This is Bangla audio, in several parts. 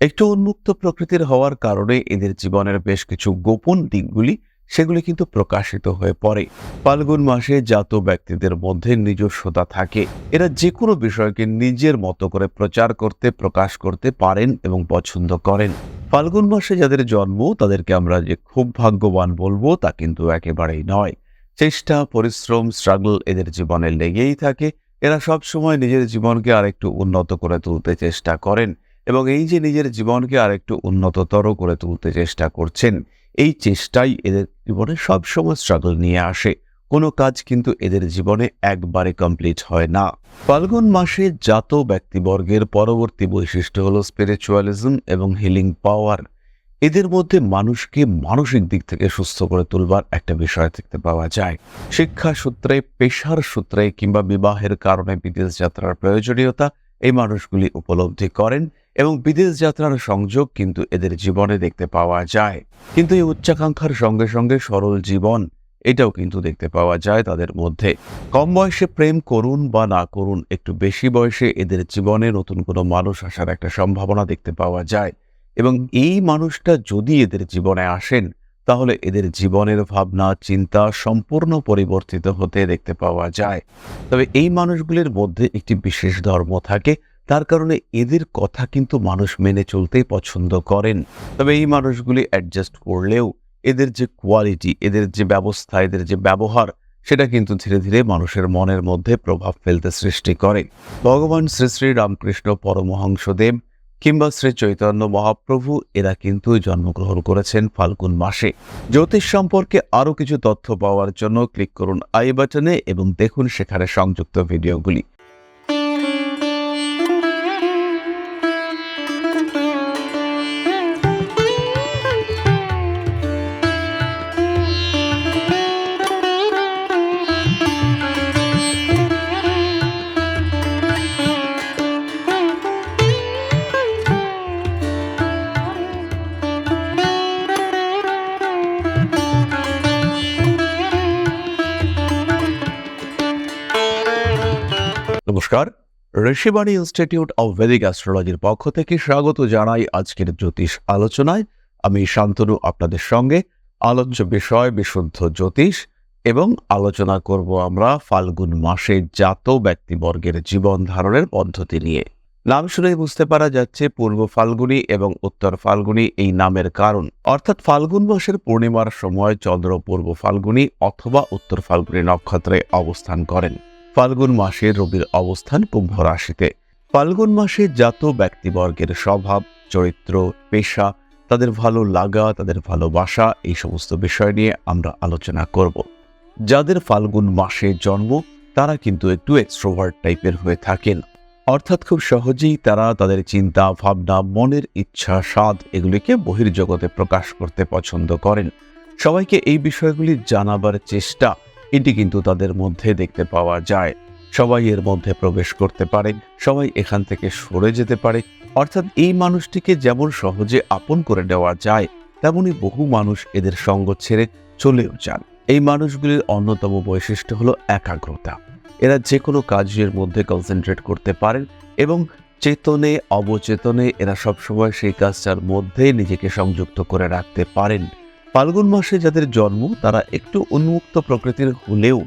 একটু উন্মুক্ত প্রকৃতির হওয়ার কারণে এদের জীবনের বেশ কিছু গোপন দিকগুলি সেগুলি কিন্তু প্রকাশিত হয়ে পড়ে। ফাল্গুন মাসে জাত ব্যক্তিদের মধ্যে নিজস্বতা থাকে। এরা যে কোনো বিষয়কে নিজের মতো করে প্রচার করতে, প্রকাশ করতে পারেন এবং পছন্দ করেন। ফাল্গুন মাসে যাদের জন্ম, তাদেরকে আমরা যে খুব ভাগ্যবান বলব তা কিন্তু একেবারেই নয়। চেষ্টা, পরিশ্রম, স্ট্রাগল এদের জীবনে লেগেই থাকে। এরা সব সময় নিজের জীবনকে আরেকটু উন্নত করে তুলতে চেষ্টা করেন। এবং এই যে নিজের জীবনকে আরেকটু উন্নততর করে তুলতে চেষ্টা করছেন, এই চেষ্টাই এদের জীবনে সবসময় স্ট্রাগল নিয়ে আসে। কোনো কাজ কিন্তু এদের জীবনে একবারে কমপ্লিট হয় না। ফাল্গুন মাসে জাত ব্যক্তিবর্গের পরবর্তী বৈশিষ্ট্য হল স্পিরিচুয়ালিজম এবং হিলিং পাওয়ার এদের মধ্যে মানুষকে মানসিক দিক থেকে সুস্থ করে তুলবার একটা বিষয় দেখতে পাওয়া যায়। শিক্ষা সূত্রে, পেশার সূত্রে কিংবা বিবাহের কারণে বিদেশ যাত্রার প্রয়োজনীয়তা এই মানুষগুলি উপলব্ধি করেন। এবং বিদেশ যাত্রার সংযোগ কিন্তু এদের জীবনে দেখতে পাওয়া যায়। কিন্তু এই উচ্চাকাঙ্ক্ষার সঙ্গে সঙ্গে সরল জীবন এটাও কিন্তু দেখতে পাওয়া যায় তাদের মধ্যে। কম বয়সে প্রেম করুন বা না করুন, একটু বেশি বয়সে এদের জীবনে নতুন কোনো মানুষ আসার একটা সম্ভাবনা দেখতে পাওয়া যায়। এবং এই মানুষটা যদি এদের জীবনে আসেন, তাহলে এদের জীবনের ভাবনা, চিন্তা সম্পূর্ণ পরিবর্তিত হতে দেখতে পাওয়া যায়। তবে এই মানুষগুলির মধ্যে একটি বিশেষ ধর্ম থাকে তার কারণে এদের কথা কিন্তু মানুষ মেনে চলতেই পছন্দ করেন। তবে এই মানুষগুলি অ্যাডজাস্ট করলেও এদের যে কোয়ালিটি এদের যে ব্যবস্থা, এদের যে ব্যবহার, সেটা কিন্তু ধীরে ধীরে মানুষের মনের মধ্যে প্রভাব ফেলতে সৃষ্টি করে। ভগবান শ্রী শ্রী রামকৃষ্ণ পরমহংসদেব কিংবা শ্রী চৈতন্য মহাপ্রভু, এরা কিন্তু জন্মগ্রহণ করেছেন ফাল্গুন মাসে। জ্যোতিষ সম্পর্কে আরও কিছু তথ্য পাওয়ার জন্য ক্লিক করুন আই বাটনে এবং দেখুন সেখানে সংযুক্ত ভিডিওগুলি নমস্কার, ঋষিবাণী ইনস্টিটিউট অব ভেদিক অ্যাস্ট্রোলজির পক্ষ থেকে স্বাগত জানাই আজকের জ্যোতিষ আলোচনায়। আমি শান্তনু আপনাদের সঙ্গে। আলোচ্য বিষয় বিশুদ্ধ জ্যোতিষ এবং আলোচনা করব আমরা ফাল্গুন মাসে জাত ব্যক্তিবর্গের জীবন ধারণের পদ্ধতি নিয়ে। নাম শুনেই বুঝতে পারা যাচ্ছে পূর্ব ফাল্গুনী এবং উত্তর ফাল্গুনী এই নামের কারণ। অর্থাৎ ফাল্গুন মাসের পূর্ণিমার সময় চন্দ্র পূর্ব ফাল্গুনী অথবা উত্তর ফাল্গুনি নক্ষত্রে অবস্থান করেন। ফাল্গুন মাসে রবির অবস্থান কুম্ভ রাশিতে। ফাল্গুন মাসে জাত ব্যক্তিবর্গের স্বভাব, চরিত্র, পেশা, তাদের ভালো লাগা, তাদের ভালোবাসা, এই সমস্ত বিষয় নিয়ে আমরা আলোচনা করব। যাদের ফাল্গুন মাসে জন্ম, তারা কিন্তু একটু এক্সট্রোভার্ট টাইপের হয়ে থাকেন। অর্থাৎ খুব সহজেই তারা তাদের চিন্তা, ভাবনা, মনের ইচ্ছা, স্বাদ এগুলিকে বহির্জগতে প্রকাশ করতে পছন্দ করেন। সবাইকে এই বিষয়গুলি জানাবার চেষ্টা এটি কিন্তু তাদের মধ্যে দেখতে পাওয়া যায়। সবাই এর মধ্যে প্রবেশ করতে পারে, সবাই এখান থেকে সরে যেতে পারে। অর্থাৎ এই মানুষটিকে যেমন সহজে আপন করে নেওয়া যায়, তেমনি বহু মানুষ এদের সঙ্গ ছেড়ে চলেও যান। এই মানুষগুলির অন্যতম বৈশিষ্ট্য হলো একাগ্রতা। এরা যে কোনো কাজের মধ্যে কনসেন্ট্রেট করতে পারেন এবং চেতনে, অবচেতনে এরা সবসময় সেই কাজটার মধ্যে নিজেকে সংযুক্ত করে রাখতে পারেন। ফাল্গুন মাসে যাদের জন্ম, তারা একটু উন্মুক্ত প্রকৃতির হলেও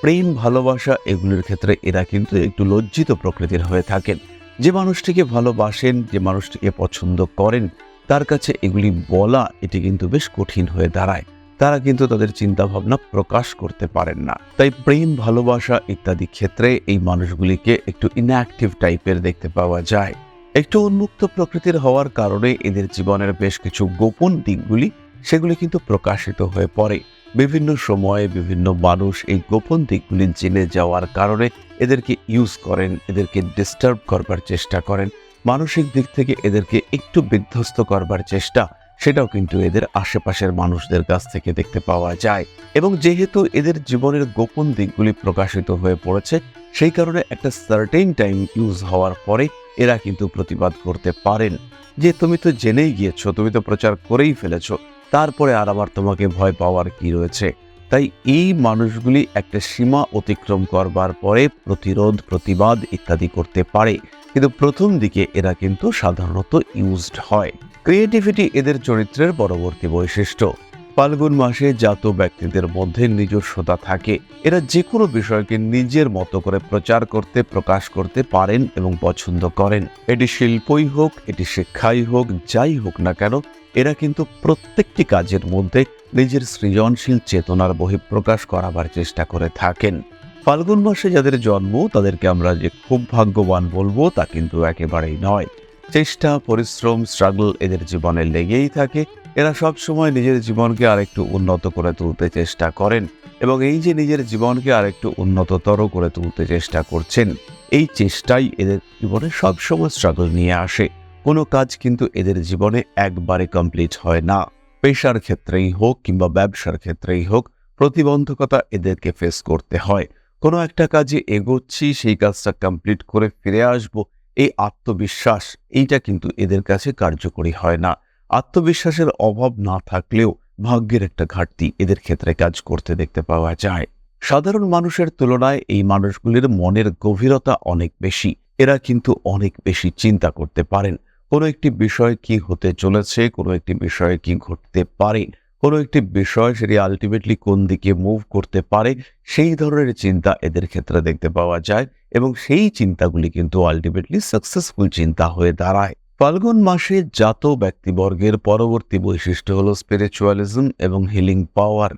প্রেম, ভালোবাসা এগুলির ক্ষেত্রে এরা কিন্তু একটু লজ্জিত প্রকৃতির হয়ে থাকেন। যে মানুষটিকে ভালোবাসেন, যে মানুষটিকে পছন্দ করেন, তার কাছে এগুলি বলা এটি কিন্তু বেশ কঠিন হয়ে দাঁড়ায়। তারা কিন্তু তাদের চিন্তা ভাবনা প্রকাশ করতে পারেন না। তাই প্রেম, ভালোবাসা ইত্যাদি ক্ষেত্রে এই মানুষগুলিকে একটু ইনঅ্যাক্টিভ টাইপের দেখতে পাওয়া যায়। একটু উন্মুক্ত প্রকৃতির হওয়ার কারণে এদের জীবনের বেশ কিছু গোপন দিকগুলি সেগুলি কিন্তু প্রকাশিত হয়ে পড়ে। বিভিন্ন সময়ে বিভিন্ন মানুষ এই গোপন দিকগুলি জেনে যাওয়ার কারণে এদেরকে ইউজ করেন, এদেরকে ডিস্টার্ব করবার চেষ্টা করেন। মানসিক দিক থেকে এদেরকে একটু বিধ্বস্ত করবার চেষ্টা, সেটাও কিন্তু এদের আশেপাশের মানুষদের কাছ থেকে দেখতে পাওয়া যায়। এবং যেহেতু এদের জীবনের গোপন দিকগুলি প্রকাশিত হয়ে পড়েছে, সেই কারণে একটা সার্টেন টাইম ইউজ হওয়ার পরে এরা কিন্তু প্রতিবাদ করতে পারেন। যে, তুমি তো জেনেই গিয়েছো, তুমি তো প্রচার করেই ফেলেছো। তারপরে আর আবার তোমাকে ভয় পাওয়ার কি রয়েছে? তাই এই মানুষগুলি একটা সীমা অতিক্রম করবার পরে প্রতিরোধ, প্রতিবাদ ইত্যাদি করতে পারে। কিন্তু প্রথম দিকে এরা কিন্তু সাধারণত ইউজড হয়। ক্রিয়েটিভিটি এদের চরিত্রের পরবর্তী বৈশিষ্ট্য। ফাল্গুন মাসে জাত ব্যক্তিদের মধ্যে নিজস্বতা থাকে। এরা যে কোনো বিষয়কে নিজের মতো করে প্রচার করতে, প্রকাশ করতে পারেন এবং পছন্দ করেন। এটি শিল্পই হোক, এটি শিক্ষাই হোক, যাই হোক না কেন এরা কিন্তু প্রত্যেকটি কাজের মধ্যে নিজের সৃজনশীল চেতনার বহিঃপ্রকাশ করাবার চেষ্টা করে থাকেন। ফাল্গুন মাসে যাদের জন্ম, তাদেরকে আমরা যে খুব ভাগ্যবান বলব, তা কিন্তু একেবারেই নয়। চেষ্টা, পরিশ্রম স্ট্রাগল এদের জীবনে লেগেই থাকে। এরা সব সময় নিজের জীবনকে আরেকটু উন্নত করে তুলতে চেষ্টা করেন এবং এই যে নিজের জীবনকে আরেকটু উন্নততর করে তুলতে চেষ্টা করছেন, এই চেষ্টাই এদের জীবনে সবসময় স্ট্রাগল নিয়ে আসে। কোনো কাজ কিন্তু এদের জীবনে একবারে কমপ্লিট হয় না। পেশার ক্ষেত্রেই হোক কিংবা ব্যবসার ক্ষেত্রেই হোক, প্রতিবন্ধকতা এদেরকে ফেস করতে হয়। কোনো একটা কাজে এগোচ্ছি, সেই কাজটা কমপ্লিট করে ফিরে আসব, এই আত্মবিশ্বাস, এইটা কিন্তু এদের কাছে কার্যকরী হয় না। আত্মবিশ্বাসের অভাব না থাকলেও ভাগ্যের একটা ঘাটতি এদের ক্ষেত্রে কাজ করতে দেখতে পাওয়া যায়। সাধারণ মানুষের তুলনায় এই মানুষগুলির মনের গভীরতা অনেক বেশি, এরা কিন্তু অনেক বেশি চিন্তা করতে পারেন। কোনো একটি বিষয় কি হতে চলেছে, কোনো একটি বিষয়ে কি ঘটতে পারে, কোনো একটি বিষয় সেটি আলটিমেটলি কোন দিকে মুভ করতে পারে, সেই ধরনের চিন্তা এদের ক্ষেত্রে দেখতে পাওয়া যায় এবং সেই চিন্তাগুলি কিন্তু আলটিমেটলি সাকসেসফুল চিন্তা হয়ে দাঁড়ায়। ফাল্গুন মাসে জাত ব্যক্তিবর্গের পরবর্তী বৈশিষ্ট্য হল স্পিরিচুয়ালিজম এবং হিলিং পাওয়ার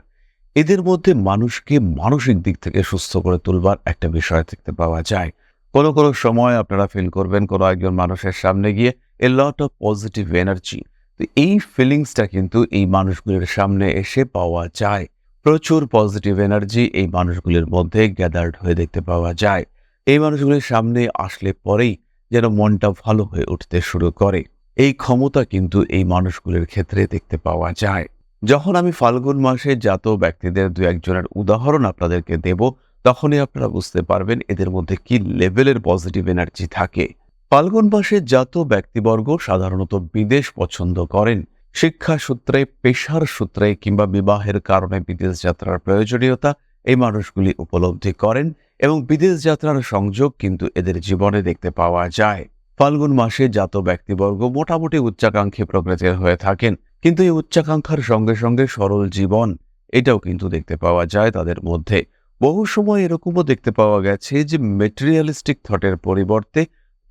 এদের মধ্যে মানুষকে মানসিক দিক থেকে সুস্থ করে তুলবার একটা বিষয় দেখতে পাওয়া যায়। কোনো কোনো সময় আপনারা ফিল করবেন কোনো একজন মানুষের সামনে গিয়ে a lot of positive energy তো এই ফিলিংসটা কিন্তু এই মানুষগুলির সামনে এসে পাওয়া যায়। প্রচুর পজিটিভ এনার্জি এই মানুষগুলির মধ্যে গ্যাদার্ড হয়ে দেখতে পাওয়া যায়। এই মানুষগুলির সামনে আসলে পরেই যেন মনটা ভালো হয়ে উঠতে শুরু করে। এই ক্ষমতা কিন্তু এই মানুষগুলির ক্ষেত্রে দেখতে পাওয়া যায়। যখন আমি ফাল্গুন মাসে জাত ব্যক্তিদের দু একজনের উদাহরণ আপনাদেরকে দেব, তখনই আপনারা বুঝতে পারবেন এদের মধ্যে কি লেভেলের পজিটিভ এনার্জি থাকে। ফাল্গুন মাসে জাত ব্যক্তিবর্গ সাধারণত বিদেশ পছন্দ করেন। শিক্ষা সূত্রে, পেশার সূত্রে কিংবা বিবাহের কারণে বিদেশ যাত্রার প্রয়োজনীয়তা এই মানুষগুলি উপলব্ধি করেন এবং বিদেশ যাত্রার সংযোগ কিন্তু এদের জীবনে দেখতে পাওয়া যায়। ফাল্গুন মাসে জাত ব্যক্তিবর্গ মোটামুটি উচ্চাকাঙ্ক্ষী প্রকৃতির হয়ে থাকেন, কিন্তু এই উচ্চাকাঙ্ক্ষার সঙ্গে সঙ্গে সরল জীবন এটাও কিন্তু দেখতে পাওয়া যায় তাদের মধ্যে। বহু সময় এরকমও দেখতে পাওয়া গেছে যে মেটেরিয়ালিস্টিক থটের পরিবর্তে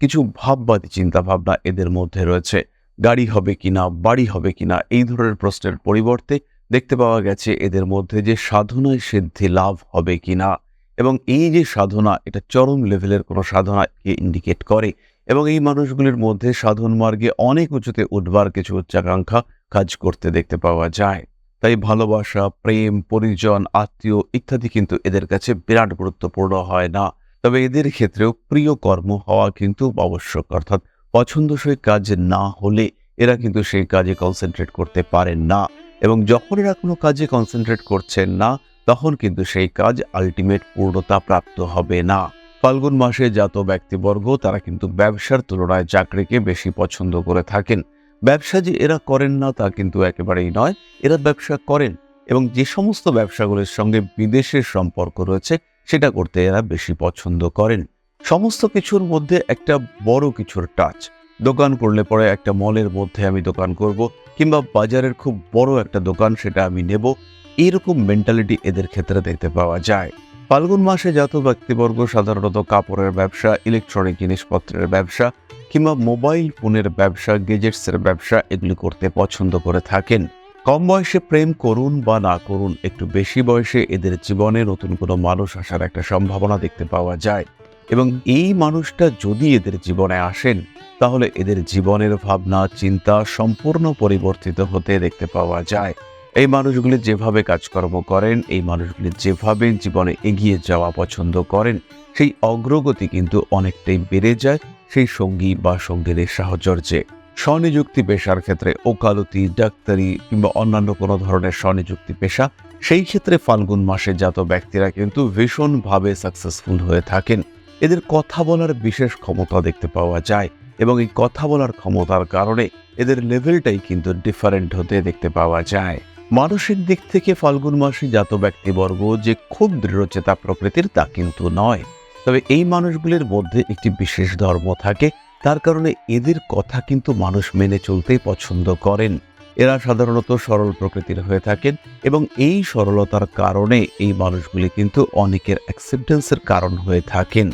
কিছু ভাববাদী চিন্তাভাবনা এদের মধ্যে রয়েছে। গাড়ি হবে কিনা, বাড়ি হবে কিনা, এই ধরনের প্রশ্নের পরিবর্তে দেখতে পাওয়া গেছে এদের মধ্যে যে সাধনায় সিদ্ধি লাভ হবে কিনা এবং এই যে সাধনা, এটা চরম লেভেলের কোনো সাধনাকে ইন্ডিকেট করে এবং এই মানুষগুলির মধ্যে সাধন মার্গে অনেক উঁচুতে উঠবার কিছু উচ্চাকাঙ্ক্ষা কাজ করতে দেখতে পাওয়া যায়। তাই ভালোবাসা, প্রেম, পরিজন, আত্মীয় ইত্যাদি কিন্তু এদের কাছে বিরাট গুরুত্বপূর্ণ হয় না। তবে এদের ক্ষেত্রেও প্রিয় কর্ম হওয়া কিন্তু আবশ্যক, অর্থাৎ পছন্দসই কাজ না হলে এরা কিন্তু সেই কাজে কনসেন্ট্রেট করতে পারেন না। এবং যখন এরা কোনো কাজে কনসেন্ট্রেট করছেন না, তখন কিন্তু সেই কাজ আলটিমেট পূর্ণতা প্রাপ্ত হবে না। ফাল্গুন মাসে জাত ব্যক্তিবর্গ তারা কিন্তু ব্যবসার তুলনায় চাকরিকে বেশি পছন্দ করে থাকেন। ব্যবসা যে এরা করেন না তা কিন্তু একেবারেই নয়, এরা ব্যবসা করেন। এবং যে সমস্ত ব্যবসাগুলির সঙ্গে বিদেশের সম্পর্ক রয়েছে সেটা করতে এরা বেশি পছন্দ করেন। সমস্ত কিছুর মধ্যে একটা বড় কিছুর টাচ দোকান করলে পরে একটা মলের মধ্যে আমি দোকান করব কিংবা বাজারের খুব বড় একটা দোকান সেটা আমি নেব। এইরকম মেন্টালিটি এদের ক্ষেত্রে দেখতে পাওয়া যায়। ফাল্গুন মাসে জাত ব্যক্তিবর্গ, সাধারণত কাপড়ের ব্যবসা ইলেকট্রনিক জিনিসপত্রের ব্যবসা কিংবা মোবাইল ফোনের ব্যবসা গেজেটসের ব্যবসা এগুলি করতে পছন্দ করে থাকেন। কম বয়সে প্রেম করুন বা না করুন, একটু বেশি বয়সে এদের জীবনে নতুন কোনো মানুষ আসার একটা সম্ভাবনা দেখতে পাওয়া যায়। এবং এই মানুষটা যদি এদের জীবনে আসেন, তাহলে এদের জীবনের ভাবনা, চিন্তা সম্পূর্ণ পরিবর্তিত হতে দেখতে পাওয়া যায়। এই মানুষগুলি যেভাবে কাজকর্ম করেন, এই মানুষগুলি যেভাবে জীবনে এগিয়ে যাওয়া পছন্দ করেন, সেই অগ্রগতি কিন্তু অনেকটাই বেড়ে যায়, সেই সঙ্গী বা সঙ্গীদের সাহচর্যে। স্বনিযুক্তি পেশার ক্ষেত্রে ওকালতি, ডাক্তারি কিংবা অন্যান্য কোনো ধরনের স্বনিযুক্তি পেশা, সেই ক্ষেত্রে ফাল্গুন মাসে জাত ব্যক্তিরা কিন্তু ভীষণভাবে সাকসেসফুল হয়ে থাকেন। এদের কথা বলার বিশেষ ক্ষমতা দেখতে পাওয়া যায় এবং এই কথা বলার ক্ষমতার কারণে এদের লেভেলটাই কিন্তু ডিফারেন্ট হতে দেখতে পাওয়া যায়। মানসিক দিক থেকে ফাল্গুন মাসে জাত ব্যক্তিবর্গ যে খুব দৃঢ়চেতা প্রকৃতির তা কিন্তু নয়। তবে এই মানুষগুলির মধ্যে একটি বিশেষ ধর্ম থাকে তার কারণে এদের কথা কিন্তু মানুষ মেনে চলতেই পছন্দ করেন। এরা সাধারণত সরল প্রকৃতির হয়ে থাকেন এবং এই সরলতার কারণে এই মানুষগুলি কিন্তু অনেকের অ্যাকসেপ্টেন্সের কারণ হয়ে থাকেন।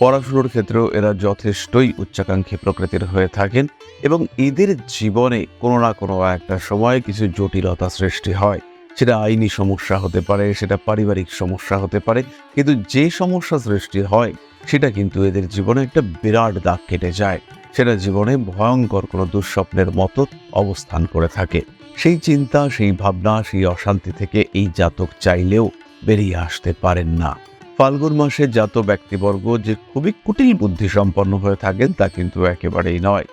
পড়াশুনোর ক্ষেত্রেও এরা যথেষ্টই উচ্চাকাঙ্ক্ষী প্রকৃতির হয়ে থাকেন এবং এদের জীবনে কোনো না কোনো একটা সময় কিছু জটিলতা সৃষ্টি হয়। সেটা আইনি সমস্যা হতে পারে, সেটা পারিবারিক সমস্যা হতে পারে, কিন্তু যে সমস্যা সৃষ্টি হয় সেটা কিন্তু এদের জীবনে একটা বিরাট দাগ কেটে যায়। সেটা জীবনে ভয়ঙ্কর কোনো দুঃস্বপ্নের মতো অবস্থান করে থাকে। সেই চিন্তা, সেই ভাবনা, সেই অশান্তি থেকে এই জাতক চাইলেও বেরিয়ে আসতে পারেন না। ফাল্গুন মাসে জাত ব্যক্তিবর্গ যে খুবই কুটিল বুদ্ধি সম্পন্ন হয়ে থাকেন, তা কিন্তু একেবারেই নয়।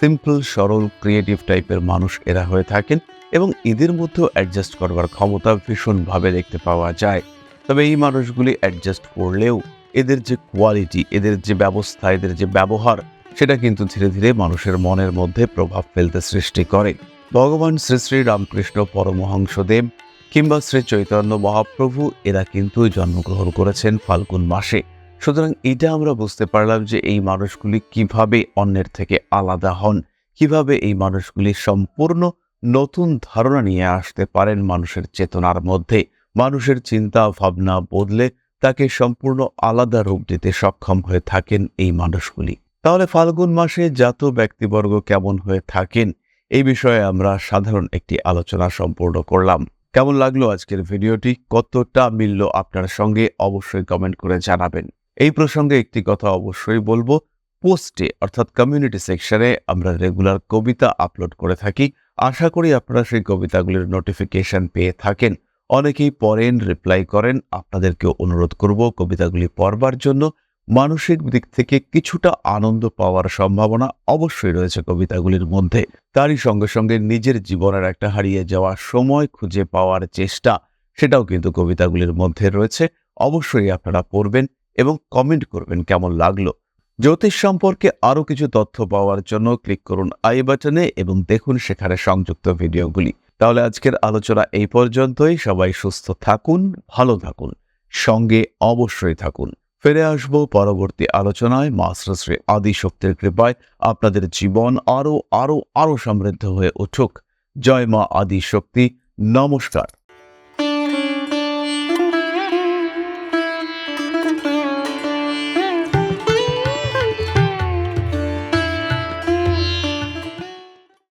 সিম্পল, সরল, ক্রিয়েটিভ টাইপের মানুষ এরা হয়ে থাকেন এবং এদের মধ্যেও অ্যাডজাস্ট করবার ক্ষমতা ভীষণভাবে দেখতে পাওয়া যায়। তবে এই মানুষগুলি অ্যাডজাস্ট করলেও এদের যে কোয়ালিটি এদের যে ব্যবস্থা, এদের যে ব্যবহার, সেটা কিন্তু ধীরে ধীরে মানুষের মনের মধ্যে প্রভাব ফেলতে সৃষ্টি করে। ভগবান শ্রী শ্রী রামকৃষ্ণ পরমহংসদেব কিংবা শ্রী চৈতন্য মহাপ্রভু, এরা কিন্তু জন্মগ্রহণ করেছেন ফাল্গুন মাসে। সুতরাং এটা আমরা বুঝতে পারলাম যে এই মানুষগুলি কীভাবে অন্যের থেকে আলাদা হন, কীভাবে এই মানুষগুলি সম্পূর্ণ নতুন ধারণা নিয়ে আসতে পারেন মানুষের চেতনার মধ্যে। মানুষের চিন্তা ভাবনা বদলে তাকে সম্পূর্ণ আলাদা রূপ দিতে সক্ষম হয়ে থাকেন এই মানুষগুলি। তাহলে ফাল্গুন মাসে জাত ব্যক্তিবর্গ কেমন হয়ে থাকেন? এই বিষয়ে আমরা সাধারণ একটি আলোচনা সম্পূর্ণ করলাম। কেমন লাগল আজকের ভিডিওটি? কতটা মিলল আপনার সঙ্গে? অবশ্যই কমেন্ট করে জানাবেন। এই প্রসঙ্গে একটি কথা অবশ্যই বলব। পোস্টে, অর্থাৎ কমিউনিটি সেকশনে আমরা রেগুলার কবিতা আপলোড করে থাকি। আশা করি আপনারা সেই কবিতাগুলির নোটিফিকেশন পেয়ে থাকেন। অনেকেই পড়েন রিপ্লাই করেন। আপনাদেরকে অনুরোধ করব কবিতাগুলি পড়বার জন্য। মানসিক দিক থেকে কিছুটা আনন্দ পাওয়ার সম্ভাবনা অবশ্যই রয়েছে কবিতাগুলির মধ্যে। তারই সঙ্গে সঙ্গে নিজের জীবনের একটা হারিয়ে যাওয়া সময় খুঁজে পাওয়ার চেষ্টা, সেটাও কিন্তু কবিতাগুলির মধ্যে রয়েছে। অবশ্যই আপনারা পড়বেন এবং কমেন্ট করবেন কেমন লাগল। জ্যোতিষ সম্পর্কে আরও কিছু তথ্য পাওয়ার জন্য ক্লিক করুন আই বাটনে এবং দেখুন সেখানে সংযুক্ত ভিডিওগুলি তাহলে আজকের আলোচনা এই পর্যন্তই। সবাই সুস্থ থাকুন, ভালো থাকুন, সঙ্গে অবশ্যই থাকুন। ফিরে আসব পরবর্তী আলোচনায়। মাস্টারশ্রী শ্রী আদি শক্তির কৃপায় আপনাদের জীবন আরও আরও আরও সমৃদ্ধ হয়ে উঠুক। জয় মা আদি শক্তি নমস্কার।